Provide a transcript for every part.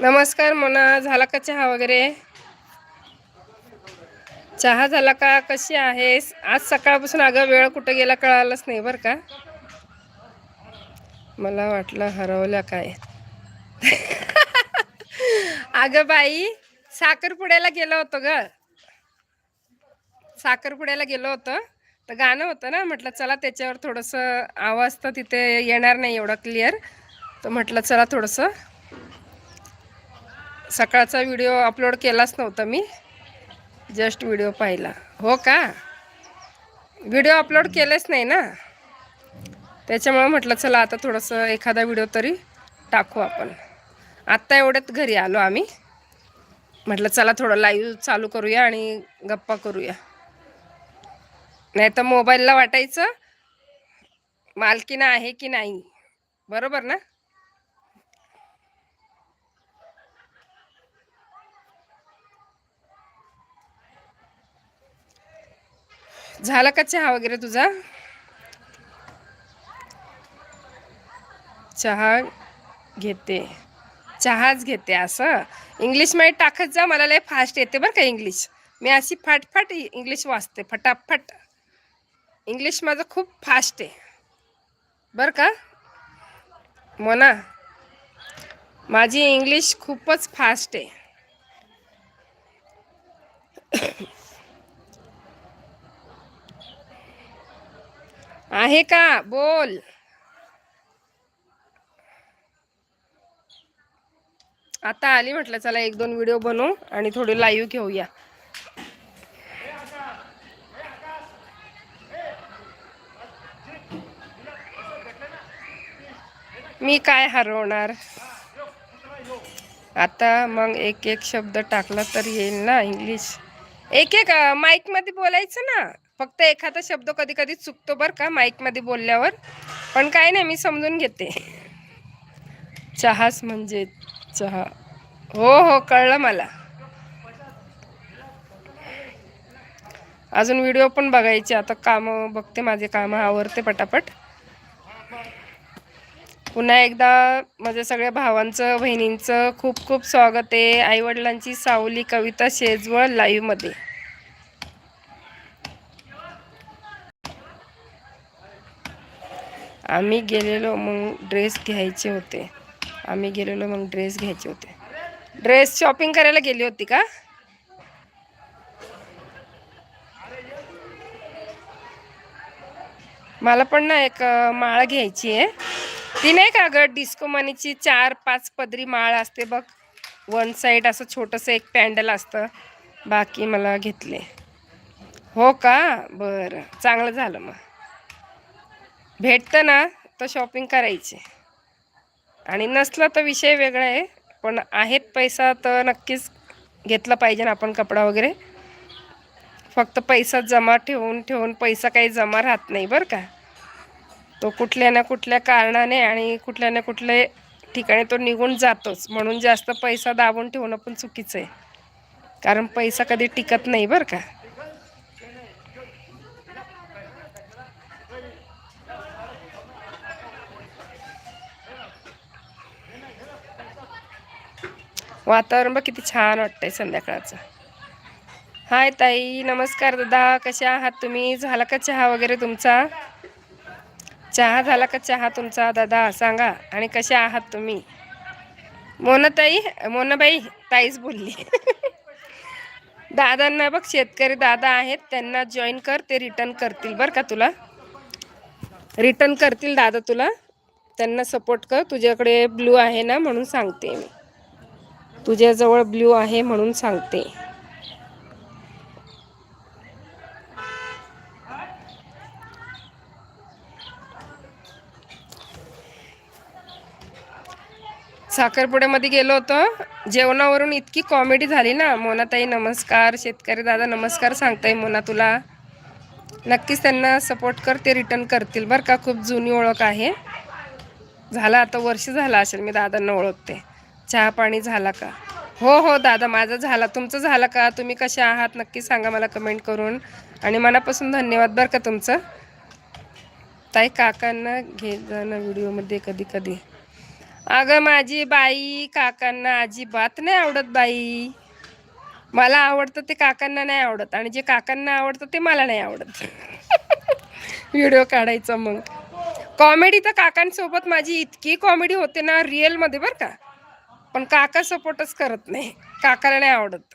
नमस्कार मोना झाला का चहा वगैरे? चहा झाला का? कशी आहेस? आज सकाळपासून अगं वेळ कुठं गेला कळालंच नाही बरं का? मला वाटलं हरवल्या काय? अगं बाई साखरपुड्याला गेलो होतो ग. साखरपुड्याला गेलो होतो. तर गाणं होतं ना म्हटलं चला त्याच्यावर थोडंसं आवाज तर तिथे येणार नाही एवढा क्लिअर तर म्हटलं चला थोडंसं सकाळचा व्हिडिओ अपलोड केलाच नव्हता मी. जस्ट व्हिडिओ पाहिला. हो का? व्हिडिओ अपलोड केलेच नाही ना? त्याच्यामुळं म्हटलं चला आता थोडंसं एखादा व्हिडिओ तरी टाकू आपण. आत्ता एवढ्यात घरी आलो आम्ही. म्हटलं चला थोडं लाईव्ह चालू करूया आणि गप्पा करूया. नाही तर मोबाईलला वाटायचं मालकीनं आहे की नाही? बरोबर ना? झाला का चहा वगैरे तुझा? चहा घेते. चहाच घेते असं? इंग्लिशमध्ये टाकत जा मला लय फास्ट येते बरं का इंग्लिश मी अशी फाटफाट इंग्लिश वाचते फटाफट. इंग्लिश माझं खूप फास्ट आहे. बरं का? मोना माझी इंग्लिश खूपच फास्ट आहे. आहे का? बोल. आता आली म्हटलं चला एक दोन व्हिडिओ बनवू आणि थोडी लाईव्ह घेऊया. मी काय हरवणार? आता मग एक एक शब्द टाकला तर येईल ना इंग्लिश. एक एक माईकमध्ये बोलायचं ना. फक्त एखादा शब्द कधी कधी चुकतो बरं का माईकमध्ये बोलल्यावर. पण काय नाही मी समजून घेते. चहाच म्हणजे चहा. हो हो कळलं मला. अजून व्हिडिओ पण बघायचे आता कामं बघते माझे कामं आवरते पटापट. पुन्हा एकदा माझ्या सगळ्या भावांचं बहिणींचं खूप खूप स्वागत आहे. आईवडिलांची सावली कविता शेजवळ लाईव्हमध्ये आम्ही गेलेलो मग ड्रेस घ्यायचे होते. आम्ही गेलेलो मग ड्रेस घ्यायचे होते. ड्रेस शॉपिंग करायला गेली होती का? मला पण ना एक माळ घ्यायची आहे. ती नाही का अगं डिस्को मनीची चार पाच पदरी माळ असते बघ. वन साईड असं छोटंसं एक पॅन्डल असतं. बाकी मला घेतले. हो का? बरं. चांगलं झालं मग. भेटतं ना तर शॉपिंग करायची. आणि नसलं तर विषय वेगळा आहे पण आहेत पैसा तर नक्कीच घेतला पाहिजे ना आपण कपडा वगैरे. फक्त पैसा जमा ठेवून ठेवून पैसा काही जमा राहत नाही बरं का. तो कुठल्या ना कुठल्या कारणाने आणि कुठल्या ना कुठल्या ठिकाणी तो निघून जातोच. म्हणून जास्त पैसा दाबून ठेवणं पण चुकीचं आहे. कारण पैसा कधी टिकत नाही बरं का. वातावरण बघ किती छान वाटतंय संध्याकाळचं. हाय ताई नमस्कार दादा कसे आहात तुम्ही? झाला का चहा वगैरे तुमचा? चहा झाला का चहा तुमचा दादा? सांगा. आणि कसे आहात तुम्ही? मोनाताई मोनाबाई ताईच बोलली. दादांना बघ शेतकरी दादा आहेत त्यांना जॉईन कर ते रिटर्न करतील बरं का तुला? रिटर्न करतील दादा तुला. त्यांना सपोर्ट कर तुझ्याकडे ब्लू आहे ना म्हणून सांगते मी. तुझ्याजवळ ब्ल्यू आहे म्हणून सांगते. साखरपुड्यामध्ये गेलो होतो. जेवणावरून इतकी कॉमेडी झाली ना. मोनाताई नमस्कार. शेतकरी दादा नमस्कार सांगताय मोना तुला. नक्कीच त्यांना सपोर्ट कर ते रिटर्न करतील. बरं का? खूप जुनी ओळख आहे. झाला आता वर्ष झालं असेल मी दादांना ओळखते. चहा पाणी झाला का? हो हो दादा माझं झाला. तुमचं झालं का? तुम्ही कसे आहात? नक्की सांगा मला कमेंट करून. आणि मनापासून धन्यवाद बरं का तुमचं. ताई काकांना घेत जाणं व्हिडिओमध्ये कधी कधी. अगं माझी बाई काकांना अजिबात नाही आवडत बाई. मला आवडतं ते काकांना नाही आवडत. आणि जे काकांना आवडतं ते मला नाही आवडत. व्हिडिओ काढायचा मग. कॉमेडी तर काकांसोबत माझी इतकी कॉमेडी होते ना रिअलमध्ये बरं का. पण काका सपोर्टच करत नाही. काकाला नाही आवडत.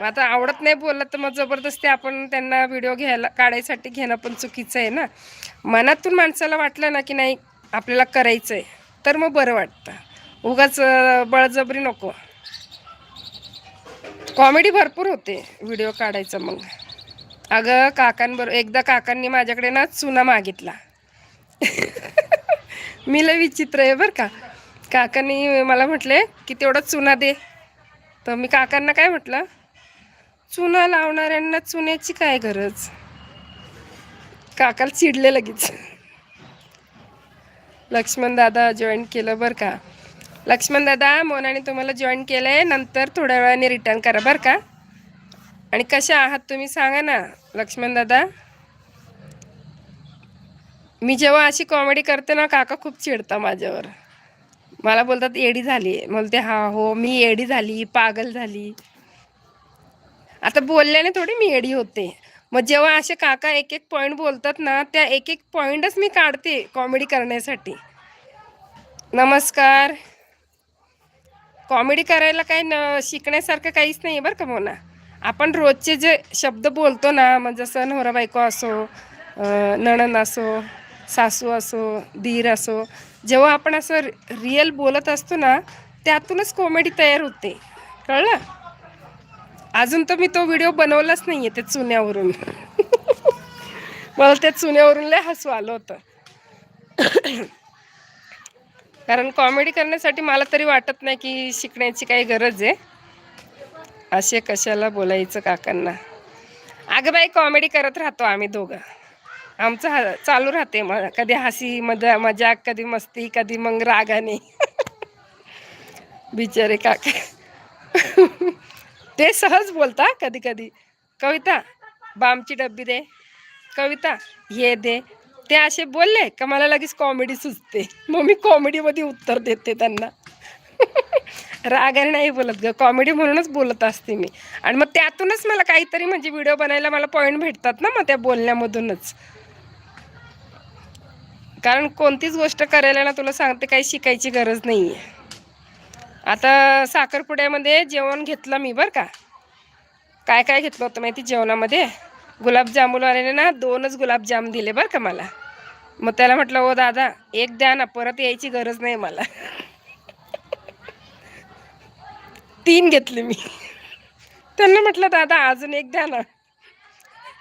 मग आता आवडत नाही बोललं तर मग जबरदस्ती आपण त्यांना व्हिडिओ घ्यायला काढायसाठी घेणं पण चुकीचं आहे ना. मनातून माणसाला वाटलं ना की नाही आपल्याला करायचं आहे तर मग बरं वाटतं. उगाच बळजबरी नको. कॉमेडी भरपूर होते व्हिडिओ काढायचं मग. अगं काकांबरोबर एकदा काकांनी माझ्याकडे ना चुना मागितला. मी लय विचित्र आहे बरं का. काकांनी मला म्हटले की तेवढा चुना दे. तर मी काकांना काय म्हटलं? चुना लावणाऱ्यांना चुन्याची काय गरज? काकाला चिडले लगेच. लक्ष्मण दादा जॉईन केलं बरं का? लक्ष्मण दादा मोनाने तुम्हाला जॉईन केलं आहे नंतर थोड्या वेळाने रिटर्न करा बरं का? आणि कशा आहात तुम्ही सांगा ना लक्ष्मण दादा. मी जेव्हा अशी कॉमेडी करते ना काका खूप चिडता माझ्यावर. मला बोलतात एडी झाली. बोलते हा हो मी एडी झाली पागल झाली. आता बोलल्याने थोडी मी एडी होते. मग जेव्हा असे काका एक एक पॉईंट बोलतात ना त्या एक एक पॉईंटच मी काढते कॉमेडी करण्यासाठी. नमस्कार. कॉमेडी करायला काही न शिकण्यासारखं काहीच नाही बरं का मोना. आपण रोजचे जे शब्द बोलतो ना मग जसं नवरा बायको असो नणन असो सासू असो धीर असो जेव्हा आपण असं रिअल बोलत असतो ना त्यातूनच कॉमेडी तयार होते. कळलं? अजून तर मी तो व्हिडिओ बनवलाच नाही आहे त्या चुन्यावरून. मला त्या चुन्यावरून लय हसू आलं होतं. कारण कॉमेडी करण्यासाठी मला तरी वाटत नाही की शिकण्याची काही गरज आहे. असे कशाला बोलायचं काकांना? अगं बाई कॉमेडी करत राहतो आम्ही दोघं. आमचं हा चालू राहते मग. कधी हसी मजा मजाक कधी मस्ती कधी मग रागाने. बिचारे काका. ते सहज बोलता कधी कधी. कविता बामची डब्बी दे. कविता हे दे. ते असे बोलले का मला लगेच कॉमेडी सुचते. मग मी कॉमेडीमध्ये उत्तर देते त्यांना. रागाने नाही बोलत ग. कॉमेडी म्हणूनच बोलत असते मी. आणि मग त्यातूनच मला काहीतरी म्हणजे व्हिडिओ बनायला मला पॉईंट भेटतात ना मग त्या बोलण्यामधूनच. कारण कोणतीच गोष्ट करायला ना तुला सांगते काही शिकायची गरज नाही आहे आता साखरपुड्यामध्ये जेवण घेतलं मी बरं का. काय काय घेतलं होतं माहिती जेवणामध्ये? गुलाबजामुनवाल्याने ना दोनच गुलाबजाम दिले बरं का मला. मग त्याला म्हटलं ओ दादा एक द्या ना परत यायची गरज नाही मला. तीन घेतले मी. त्यांना म्हटलं दादा अजून एक द्या ना.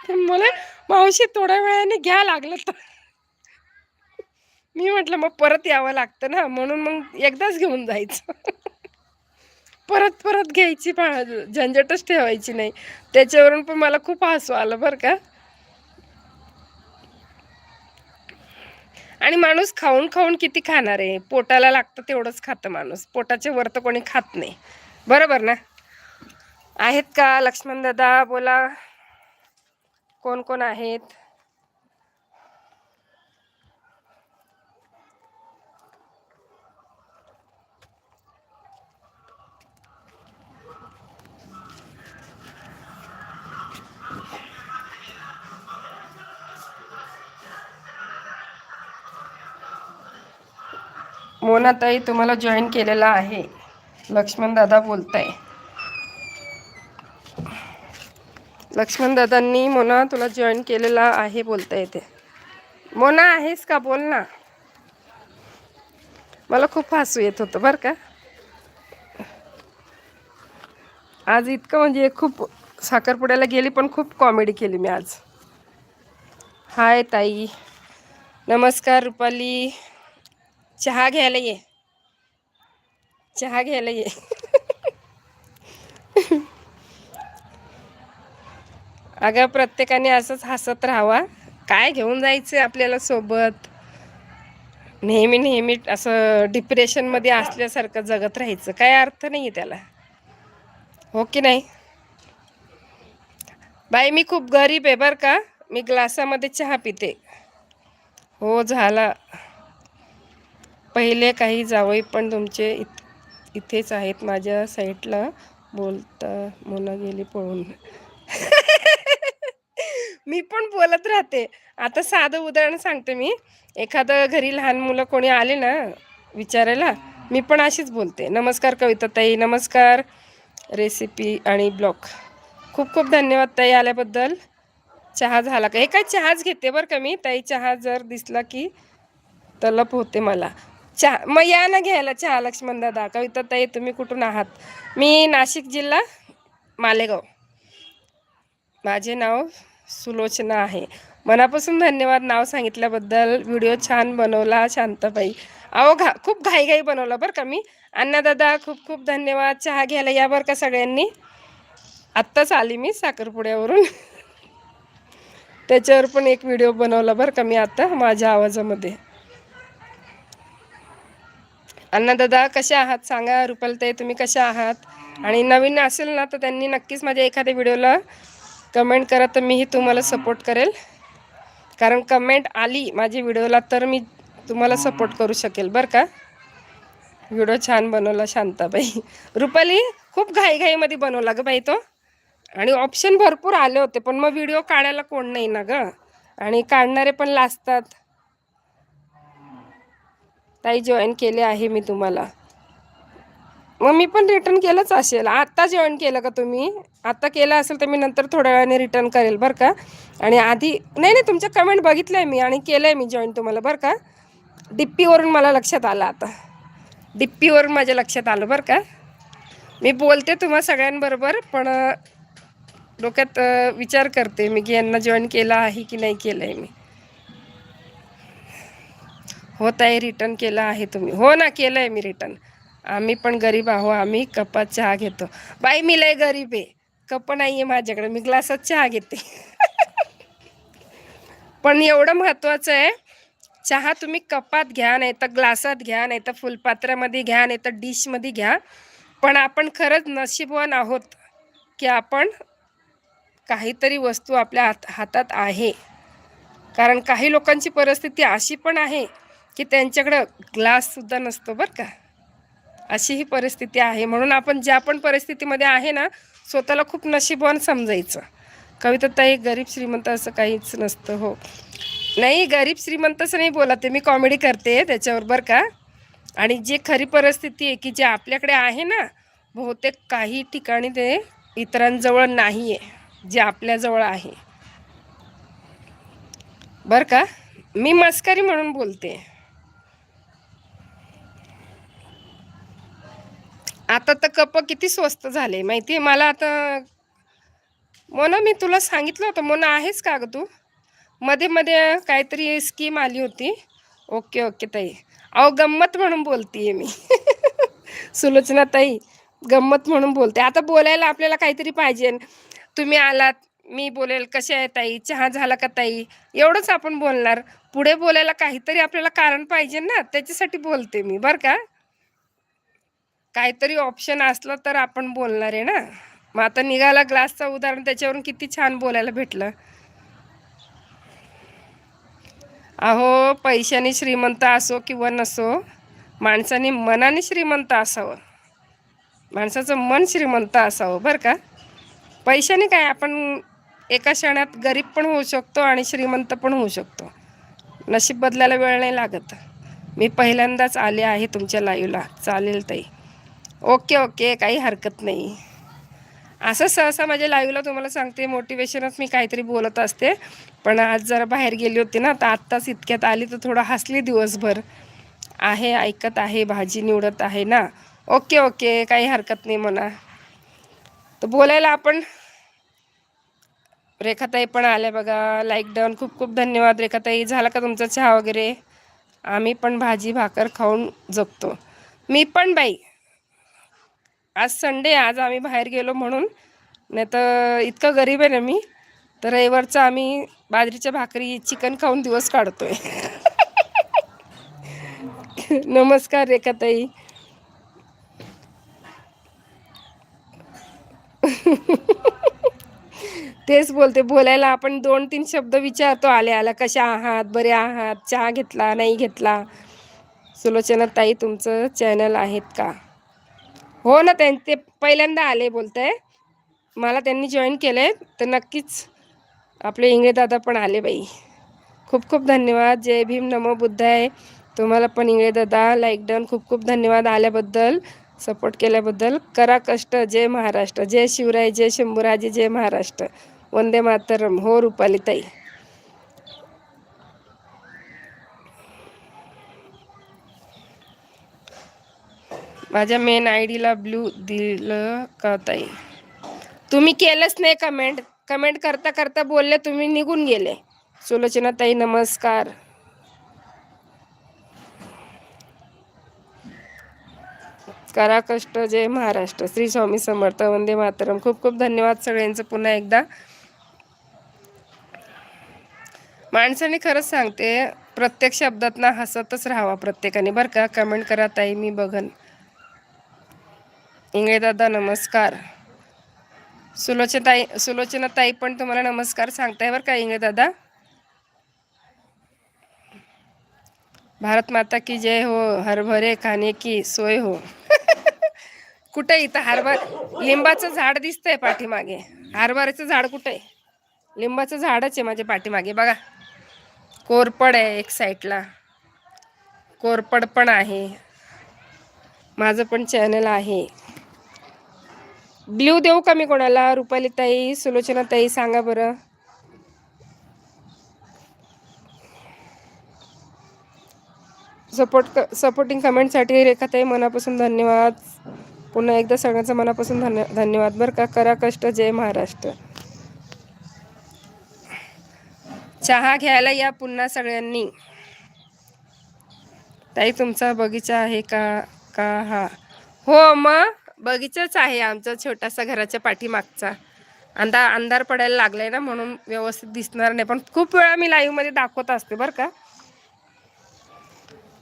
मला मावशी थोड्या वेळाने घ्या लागलं तर. मी म्हटलं मग परत यावं लागतं ना म्हणून मग एकदाच घेऊन जायचं. परत परत घ्यायची पा झंझटच ठेवायची नाही. त्याच्यावरून पण मला खूप हसू आलं बरं का. आणि माणूस खाऊन खाऊन किती खाणार आहे? पोटाला लागतं तेवढंच खातं माणूस. पोटाच्या वर तर कोणी खात नाही. बरोबर ना? आहेत का? लक्ष्मण दादा बोला. कोण कोण आहेत? मोनाताई तुम्हाला जॉईन केलेला आहे. लक्ष्मण दादा बोलताय. लक्ष्मण दादांनी मोना तुला जॉईन केलेला आहे बोलता येते. मोना आहेस का? बोल ना. मला खूप हसू येत होतं बरं का. आज इतकं म्हणजे खूप साखरपुड्याला गेली पण खूप कॉमेडी केली मी आज. हाय ताई. नमस्कार रुपाली. चहा घ्यायला ये. चहा घ्यायला ये. अगं प्रत्येकाने असंच हसत राहावा. काय घेऊन जायचं आपल्याला सोबत? नेहमी नेहमी असं डिप्रेशनमध्ये असल्यासारखं जगत राहायचं. काय अर्थ नाही आहे त्याला. हो की नाही? बाई मी खूप गरीब आहे बरं का. मी ग्लासामध्ये चहा पिते. हो झाला. पहिले काही जावई पण तुमचे इत इथेच आहेत माझ्या साईटला. बोलता मुलं गेली पळून. मी पण बोलत राहते. आता साधं उदाहरण सांगते मी. एखादं घरी लहान मुलं कोणी आले ना विचारायला मी पण अशीच बोलते. नमस्कार कविता ताई नमस्कार. रेसिपी आणि ब्लॉग. खूप खूप धन्यवाद ताई आल्याबद्दल. चहा झाला का? हे काय चहाच घेते बरं का मी? ताई चहा जर दिसला की तलप होते मला. चहा मग या ना घ्यायला चहा लक्ष्मण दादा. कविता ताई तुम्ही कुठून आहात? मी नाशिक जिल्हा मालेगाव. माझे नाव सुलोचना आहे. मनापासून धन्यवाद नाव सांगितल्याबद्दल. व्हिडिओ छान बनवला शांतबाई. अहो घा खूप घाईघाई बनवला बरं का मी. अण्णादादा खूप खूप धन्यवाद. चहा घ्यायला या बरं का सगळ्यांनी? आत्ताच आली मी साखरपुड्यावरून. त्याच्यावर पण एक व्हिडिओ बनवला बरं का मी आत्ता माझ्या आवाजामध्ये. अण्णादादा कसे आहात? सांगा रुपलताई तुम्ही कशा आहात? आणि नवीन असेल ना तर त्यांनी नक्कीच माझ्या एखाद्या व्हिडिओला कमेंट करा तर मीही तुम्हाला सपोर्ट करेल. कारण कमेंट आली माझ्या व्हिडिओला तर मी तुम्हाला सपोर्ट करू शकेल बरं का? व्हिडिओ छान बनवला शांताबाई. रुपाली खूप घाईघाईमध्ये बनवला ग बाई तो. आणि ऑप्शन भरपूर आले होते पण मग व्हिडिओ काढायला कोण नाही ना ग. आणि काढणारे पण लाजतात. ताई जॉईन केले आहे मी तुम्हाला. मग मी पण रिटर्न केलंच असेल. आत्ता जॉईन केलं का तुम्ही? आत्ता केलं असेल तर मी नंतर थोड्या वेळाने रिटर्न करेल बरं का? आणि आधी नाही नाही तुमच्या कमेंट बघितलं आहे मी आणि केलं आहे मी जॉईन तुम्हाला बरं का? डिप्पीवरून मला लक्षात आलं आता. डिप्पीवरून माझ्या लक्षात आलं बरं का? मी बोलते तुम्हा सगळ्यांबरोबर पण डोक्यात विचार करते मी की यांना जॉईन केला आहे की नाही केलं आहे मी. हो ताई रिटर्न केलं आहे तुम्ही. हो ना केलं आहे मी रिटर्न आम्ही पण गरीब आहो आम्ही कपात चहा घेतो. बाई मी लय गरीब आहे. कप नाही आहे माझ्याकडे मी ग्लासात चहा घेते. पण एवढं महत्त्वाचं आहे चहा तुम्ही कपात घ्या नाही तर ग्लासात घ्या नाही तर फुलपात्रामध्ये घ्या नाही तर डिशमध्ये घ्या. पण आपण खरंच नशीबवान आहोत की आपण काहीतरी वस्तू आपल्या हात हातात आहे. कारण काही लोकांची परिस्थिती अशी पण आहे की त्यांच्याकडं ग्लाससुद्धा नसतो बरं का. अशी ही परिस्थिती आहे. म्हणून आपण ज्या पण परिस्थितीमध्ये आहे ना स्वतःला खूप नशीबवान समजायचं. कविता ताई गरीब श्रीमंत असं काहीच नसतं हो. नाही गरीब श्रीमंतच नाही बोलत मी कॉमेडी करते त्याच्यावर बरं का. आणि जे खरी परिस्थिती आहे की जे आपल्याकडे आहे ना बहुतेक काही ठिकाणी ते इतरांजवळ नाही आहे जे आपल्याजवळ आहे. बरं का. मी मस्करी म्हणून बोलते. आता तर कप किती स्वस्त झाले माहिती आहे मला आता मोना मी तुला सांगितलं होतं मोना आहेस का ग तू? मध्ये मध्ये काहीतरी स्कीम आली होती. ओके ओके ताई. अहो गंमत म्हणून बोलतीये मी. सुलोचना ताई गंमत म्हणून बोलते. आता बोलायला आपल्याला काहीतरी पाहिजे. तुम्ही आलात मी बोलेल. कसे आहे ताई? चहा झाला का ताई? एवढंच आपण बोलणार. पुढे बोलायला काहीतरी आपल्याला कारण पाहिजे ना त्याच्यासाठी बोलते मी. बरं का? काहीतरी ऑप्शन असलं तर आपण बोलणार आहे ना. मग आता निघाला ग्लासचं उदाहरण त्याच्यावरून किती छान बोलायला भेटलं. अहो पैशाने श्रीमंत असो किंवा नसो माणसाने मनाने श्रीमंत असावं. माणसाचं मन श्रीमंत असावं बरं का? पैशाने काय आपण एका क्षणात गरीब पण होऊ शकतो आणि श्रीमंत पण होऊ शकतो. नशीब बदलायला वेळ नाही लागत. मी पहिल्यांदाच आले आहे तुमच्या लाईव्हला चालेल ताई. ओके ओके काही हरकत नाही. असं सहसा माझ्या लाईव्हला तुम्हाला सांगते मोटिवेशनच मी काहीतरी बोलत असते. पण आज जरा बाहेर गेली होती ना तर आत्ताच इतक्यात आली तर थोडं हसली दिवसभर. आहे ऐकत आहे भाजी निवडत आहे ना. ओके ओके काही हरकत नाही म्हणा. तर बोलायला आपण रेखाताई पण आल्या बघा. लाईक डाऊन खूप खूप धन्यवाद. रेखाताई झाला का तुमचा चहा वगैरे? आम्ही पण भाजी भाकर खाऊन जगतो. मी पण बाई. आज संडे आज आम्ही बाहेर गेलो म्हणून. नाही तर इतकं गरीब आहे ना मी. तर रविवारचा आम्ही बाजरीच्या भाकरी चिकन खाऊन दिवस काढतोय. नमस्कार रेखाताई. तेच बोलते बोलायला आपण दोन तीन शब्द विचारतो. आले आला कशा आहात? बरे आहात? चहा घेतला नाही घेतला? सुलोचना ताई तुमचं चॅनल आहेत का? हो ना त्यां ते पहिल्यांदा आले बोलताय. मला त्यांनी जॉईन केलं तर नक्कीच आपले इंगळे दादा पण आले बाई. खूप खूप धन्यवाद. जय भीम नमो बुद्ध आहे तुम्हाला पण इंगळे दादा लाईक डन खूप खूप धन्यवाद आल्याबद्दल सपोर्ट केल्याबद्दल. करा कष्ट. जय महाराष्ट्र. जय शिवराय जय शंभूराजे जय महाराष्ट्र. वंदे मातरम. हो रुपाली ताई. माझ्या मेन आय डीला ब्लू दिलं का ताई? तुम्ही केलंच नाही कमेंट कमेंट करता करता बोलले तुम्ही निघून गेले. सुलोचना ताई नमस्कार. करा कष्ट जय महाराष्ट्र. श्री स्वामी समर्थ वंदे मातरम. खूप खूप धन्यवाद सगळ्यांचं पुन्हा एकदा. माणसाने खरंच सांगते प्रत्येक शब्दात ना हसतच राहावा प्रत्येकाने. बरं का? कमेंट करा ताई मी बघन. इंगळे दादा नमस्कार. सुलोचनाताई सुलोचनाताई पण तुम्हाला नमस्कार सांगताय बरं का इंगळे दादा? भारत माता की जय हो हरभरे खाणे की सोय हो. कुठे इथं हरभर लिंबाचं झाड दिसतंय पाठीमागे. हरभऱ्याचं झाड कुठे? आहे लिंबाचं झाडच आहे माझ्या पाठीमागे. बघा कोरपड आहे एक साईडला. कोरपड पण आहे. माझं पण चॅनल आहे. ब्ल्यू देऊ का मी कोणाला? रुपाली ताई सुलोचना ताई सांगा बरं. सपोर्ट क सपोर्टिंग कमेंटसाठी रेखाताई मनापासून धन्यवाद. पुन्हा एकदा सगळ्यांचं मनापासून धन्य धन्यवाद बरं का. करा कष्ट जय महाराष्ट्र. चहा घ्यायला या पुन्हा सगळ्यांनी. ताई तुमचा बगीचा आहे का? का हा? हो मग बगीचाच आहे आमचा छोटासा घराच्या पाठीमागचा. अंधा अंधार पडायला लागलाय ना म्हणून व्यवस्थित दिसणार नाही. पण खूप वेळा मी लाईव्हमध्ये दाखवत असते बरं का.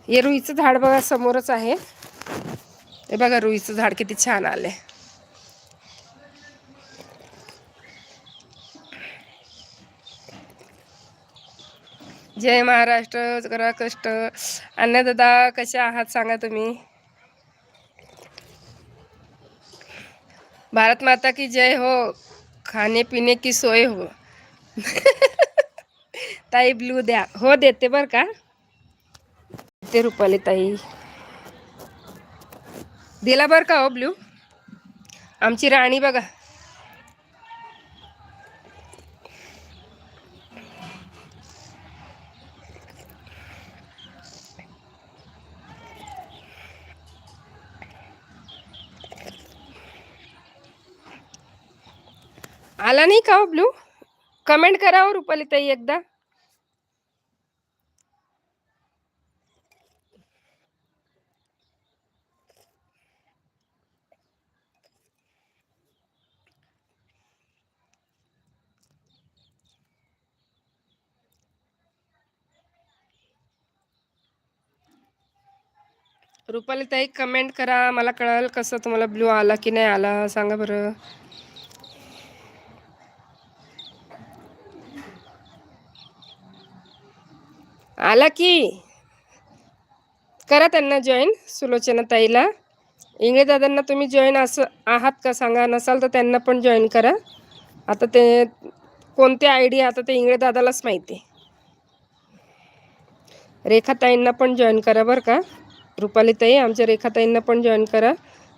हे रुईचं झाड बघा समोरच आहे. हे बघा रुईचं झाड किती छान आलंय. जय महाराष्ट्र करा कष्ट. अन्नदादा कसे आहात सांगा तुम्ही? भारत माता की जय हो खाने पिणे की सोय हो। ताई ब्लू द्या। हो देते बर का? ते रुपाली ताई? दिला बर का हो ब्लू आमची राणी बघा. आला नाही का हो, ब्लू? कमेंट करा हो, रुपाली ताई एकदा. रुपाली ताई कमेंट करा. मला कळेल कसं तुम्हाला ब्लू आला की नाही आला सांगा बरं. आला की करा त्यांना जॉईन सुलोचना ताईला. इंगळे दादांना तुम्ही जॉईन असं आहात का सांगा नसाल तर त्यांना पण जॉईन करा. आता ते कोणते आयडिया आता ते इंगळे दादालाच माहिती रेखाताईंना पण जॉईन करा बरं का. रुपालीताई आमच्या रेखाताईंना पण जॉईन करा.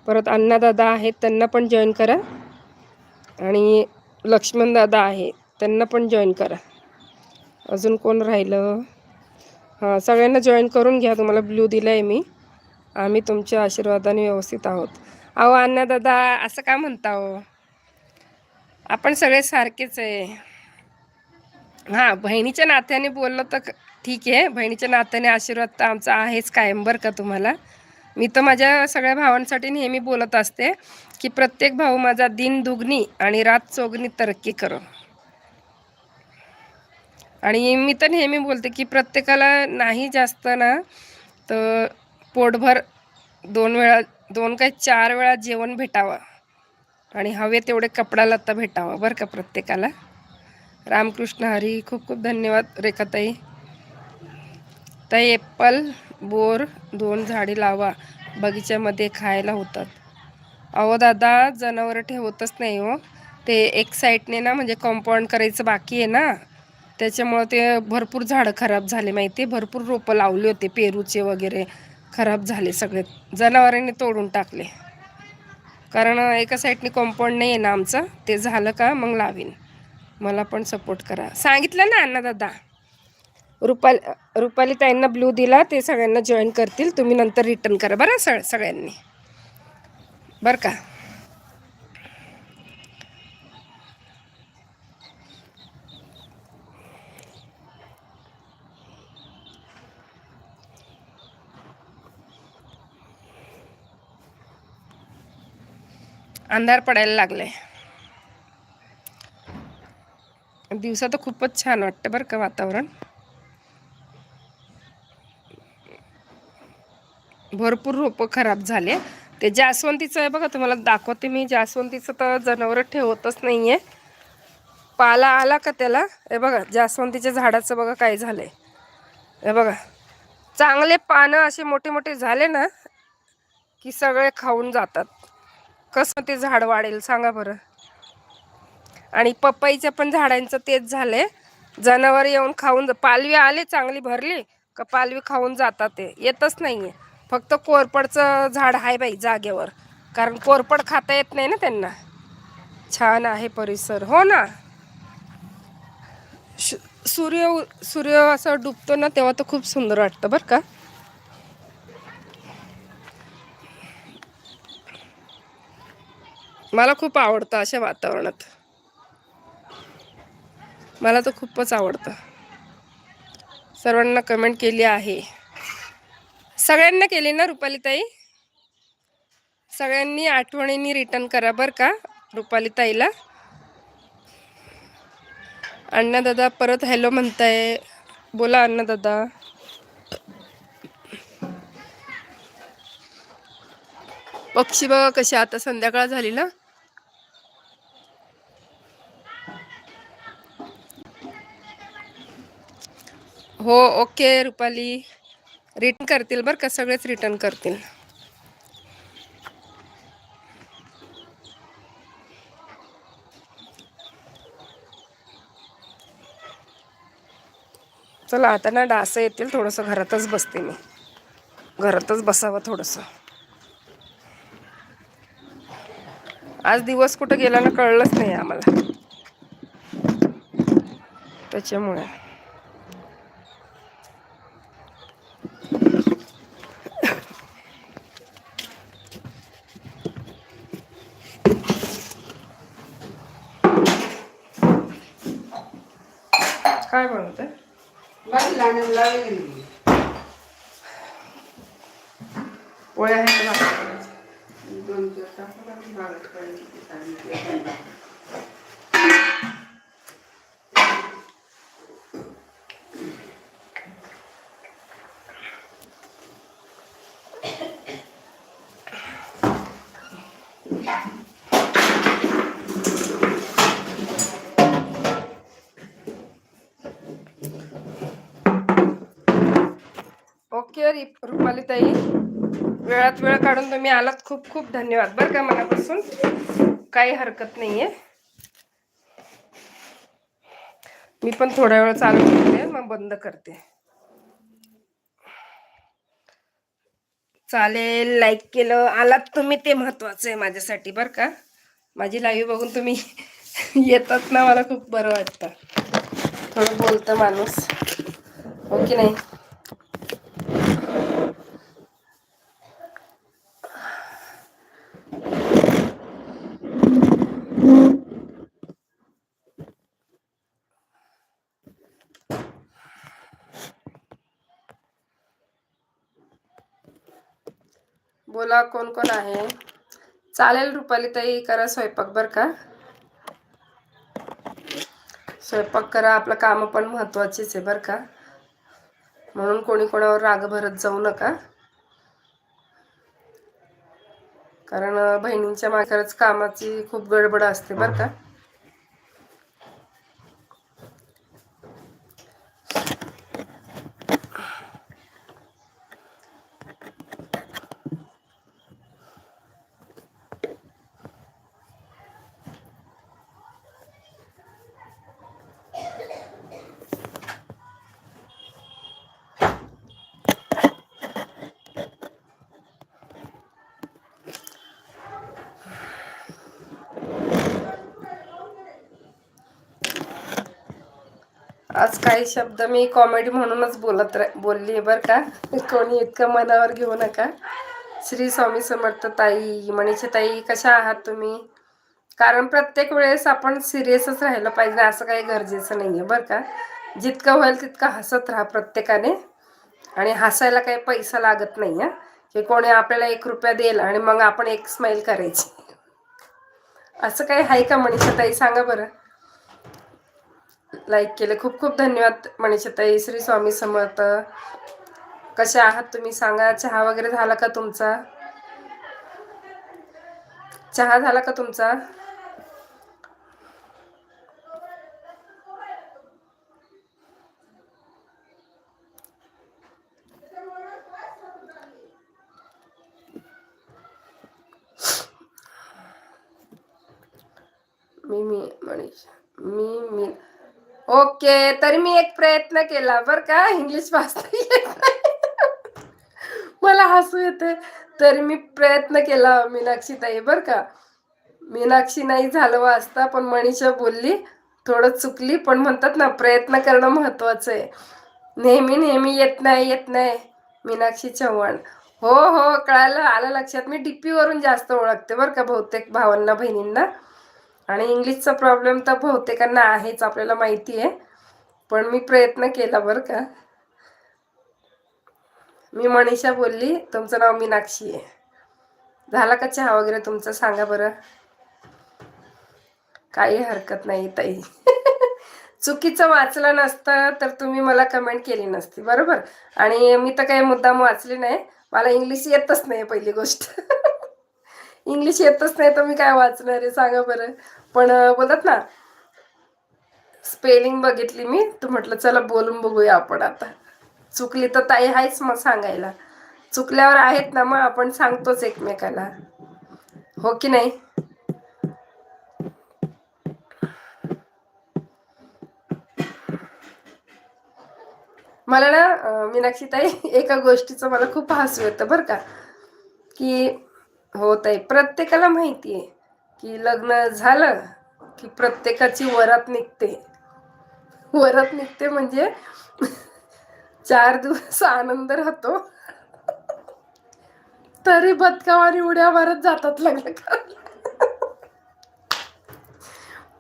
परत अण्णादादा आहेत त्यांना पण जॉईन करा. आणि लक्ष्मणदादा आहे त्यांना पण जॉईन करा. अजून कोण राहिलं? हां सगळ्यांना जॉईन करून घ्या. तुम्हाला ब्ल्यू दिलं आहे मी. आम्ही तुमच्या आशीर्वादाने व्यवस्थित आहोत. अहो अण्णादादा असं का म्हणता हो? आपण सगळे सारखेच आहे. हां बहिणीच्या नात्याने बोललं तर क- ठीक आहे. बहिणीच्या नात्याने आशीर्वाद तर आमचा आहेच कायम बरं का तुम्हाला? मी तर माझ्या सगळ्या भावांसाठी नेहमी बोलत असते की प्रत्येक भाऊ माझा दिन दुगणी आणि रात चोगणी तरक्की करो. आणि मी तर नेहमी बोलते की प्रत्येकाला नाही जास्त ना तर पोटभर दोन वेळा दोन काही चार वेळा जेवण भेटावं. आणि हवे तेवढे कपडा लत्ता भेटावा बरं का प्रत्येकाला. रामकृष्ण हरी खूप खूप धन्यवाद रेखाताई. ताई एप्पल बोर दोन झाडे लावा. बगीच्यामध्ये खायला होतात. अहो दादा जनावरं ठेवतच नाही हो. ते एक साईडने ना म्हणजे कॉम्पाऊंड करायचं बाकी आहे ना. त्याच्यामुळं ते भरपूर झाडं खराब झाले माहिती आहे भरपूर रोपं लावले होते पेरूचे वगैरे खराब झाले सगळे. जनावरांनी तोडून टाकले. कारण एका साईडने कॉम्पाऊंड नाही आहे ना आमचं. ते झालं का मग लावीन. मला पण सपोर्ट करा. सांगितलं ना अण्णा दादा? रुपाली रुपाली ताईंना ब्लू दिला. ते सगळ्यांना जॉईन करतील. तुम्ही नंतर रिटर्न करा. बरं? सग सगळ्यांनी. बरं का? अंधार पडायला लागलाय. दिवसा तर खूपच छान वाटतं बरं का वातावरण. भरपूर रोपं खराब झाले. ते जास्वंतीचं आहे बघा तुम्हाला दाखवते मी. जास्वंतीचं तर जनावरं ठेवतच नाही आहे पाला आला का त्याला? हे बघा जास्वंतीच्या झाडाचं बघा काय झालं आहे हे बघा चांगले पानं असे मोठे मोठे झाले ना की सगळे खाऊन जातात. कसं ते झाड वाढेल सांगा बरं. आणि पपईच्या पण झाडांचं तेच झालंय. जनावर येऊन खाऊन जा पालवी आले चांगली भरली का पालवी खाऊन जातात ते. येतच नाहीये. फक्त कोरपडचं झाड आहे बाई जागेवर. कारण कोरपड खाता येत नाही ना त्यांना. छान आहे परिसर. हो ना? श- सूर्य सूर्य असं डुबतो ना तेव्हा तर खूप सुंदर वाटतं बरं का? मला खूप आवडतं अशा वातावरणात. मला तर खूपच आवडतं. सर्वांना कमेंट केली आहे. सगळ्यांना केली ना रुपालीताई? सगळ्यांनी आठवणींनी रिटर्न करा बरं का रुपालीताईला. अण्णादादा अण्णा दादा परत हॅलो म्हणताय. बोला अण्णा दादा पक्षी बघा कसे आता संध्याकाळ झाली ना. हो ओके रुपाली. रिटर्न करतील बरं का सगळेच रिटर्न करतील. चला आता ना डास येतील थोडंसं घरातच बसते मी. घरातच बसावं थोडंसं. आज दिवस कुठं गेला ना कळलंच नाही आम्हाला. त्याच्यामुळे. काय बनवते पोळ्या आहेत का भाकरी करायच्या? ओके रि ताई वेळात वेळ काढून तुम्ही आलात. खूप खूप धन्यवाद बरं का मनापासून. काही हरकत नाहीये. मी पण थोड्या वेळ चालू करते मग बंद करते. चालेल लाईक केलं. आलात तुम्ही ते महत्वाचं आहे माझ्यासाठी बरं का. माझी लाईव्ह बघून तुम्ही येतात ना मला खूप बरं वाटतं. थोडं बोलतं माणूस. ओके की नाही? बघा कोण कोण आहे. चालेल रुपाली ताई करा स्वयंपाक बरं का. स्वयंपाक करा आपलं काम पण महत्वाचीच आहे बरं का. म्हणून कोणी कोणावर राग भरत जाऊ नका. कारण बहिणींच्या मागे कामाची खूप गडबड असते बरं का. आज काही शब्द मी कॉमेडी म्हणूनच बोलत बोलली आहे बरं का. कोणी इतकं मनावर घेऊ नका. श्री स्वामी समर्थ ताई मनीषा ताई कशा आहात तुम्ही? कारण प्रत्येक वेळेस आपण सिरियसच राहिलं पाहिजे असं काही गरजेचं नाही आहे बरं का. जितकं होईल तितकं हसत राहा प्रत्येकाने. आणि हसायला काही पैसा लागत नाही आहे की कोणी आपल्याला एक रुपया देईल आणि मग आपण एक स्माईल करायची. असं काही आहे का मनीषा ताई? सांगा बरं. लाईक केले. खूप खूप धन्यवाद मनीषाताई श्री स्वामी समर्थ. कसे आहात तुम्ही? सांगा. चहा वगैरे झाला का तुमचा? चहा झाला का तुमचा मी मी मनीष मी मी ओके तरी मी एक प्रयत्न केला बर का इंग्लिश वाचता मला हसू येते. तरी मी प्रयत्न केला मीनाक्षी ताई बर का. मीनाक्षी नाही झालं वाचता पण मनीषा बोलली थोडं चुकली पण म्हणतात ना प्रयत्न करणं महत्वाचं आहे. नेहमी नेहमी येत नाही येत नाही मीनाक्षी चव्हाण. हो हो कळालं आलं लक्षात. मी डीपी वरून जास्त ओळखते बरं का बहुतेक भावांना बहिणींना. आणि इंग्लिशचा प्रॉब्लेम तर बहुतेकांना आहेच आपल्याला माहिती आहे. पण मी प्रयत्न केला बरं का. मी मनीषा बोलली तुमचं नाव मीनाक्षी आहे. झाला का चहा वगैरे तुमचं? सांगा बरं. काही हरकत नाही ताई. चुकीचं वाचलं नसतं तर तुम्ही मला कमेंट केली नसती बरोबर? आणि मी तर काही मुद्दाम वाचली नाही. मला इंग्लिश येतच नाही पहिली गोष्ट. इंग्लिश येतच नाही तर मी काय वाचणार आहे? सांगा बरं. पण बोलत बोलतात ना स्पेलिंग बघितली मी तर म्हटलं चला बोलून बघूया आपण आता. चुकली तर ताई आहेच मग सांगायला. चुकल्यावर आहेत ना मग आपण सांगतोच एकमेकाला. हो की नाही? मला ना मीनाक्षी ताई एका गोष्टीचं मला खूप हसू येतं बरं का. की हो ताई प्रत्येकाला माहिती आहे की लग्न झालं की प्रत्येकाची वरात निघते. वरात निघते म्हणजे चार दिवस आनंद राहतो. तरी बदकावानी उड्या मारत जातात लग्न करायला.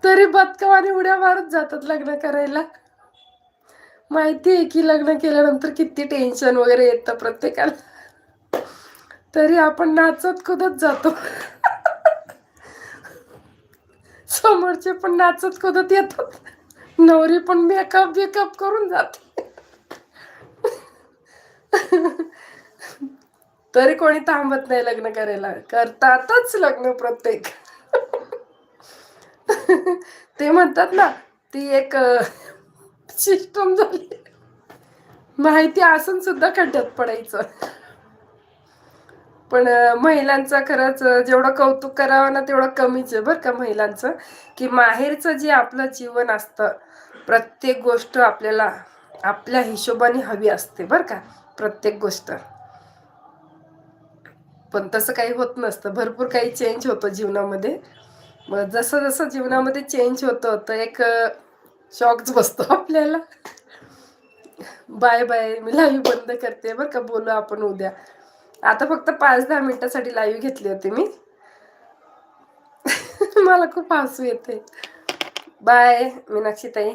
तरी आणि उड्या मारत जातात लग्न करायला. माहिती आहे की लग्न केल्यानंतर किती टेन्शन वगैरे येतं प्रत्येकाला. तरी आपण नाचत कुदत जातो. समोरचे पण नाचत कुदत येतात. नवरी पण मेकअप बिकअप करून जाते. तरी कोणी थांबत नाही लग्न करायला. करतातच लग्न प्रत्येक. ते म्हणतात ना ती एक सिस्टम झाली. माहिती असून सुद्धा खड्ड्यात पडायचं. पण महिलांचा महिलांचं खरंच जेवढं कौतुक करावं ना तेवढं कमीच आहे बरं का महिलांचं. की माहेरचं जे आपलं जीवन असतं प्रत्येक गोष्ट आपल्याला आपल्या हिशोबाने हवी असते बरं का प्रत्येक गोष्ट. पण तसं काही होत नसतं. भरपूर काही चेंज होतं जीवनामध्ये. मग जसं जसं जीवनामध्ये चेंज होतं तर एक शॉकच बसतो आपल्याला. बाय बाय मी लाईव्ह बंद करते बरं का बोलू आपण उद्या. आता फक्त पाच दहा मिनिटासाठी लाईव्ह घेतली होती मी. मला खूप हसू येते बाय मीनाक्षी ताई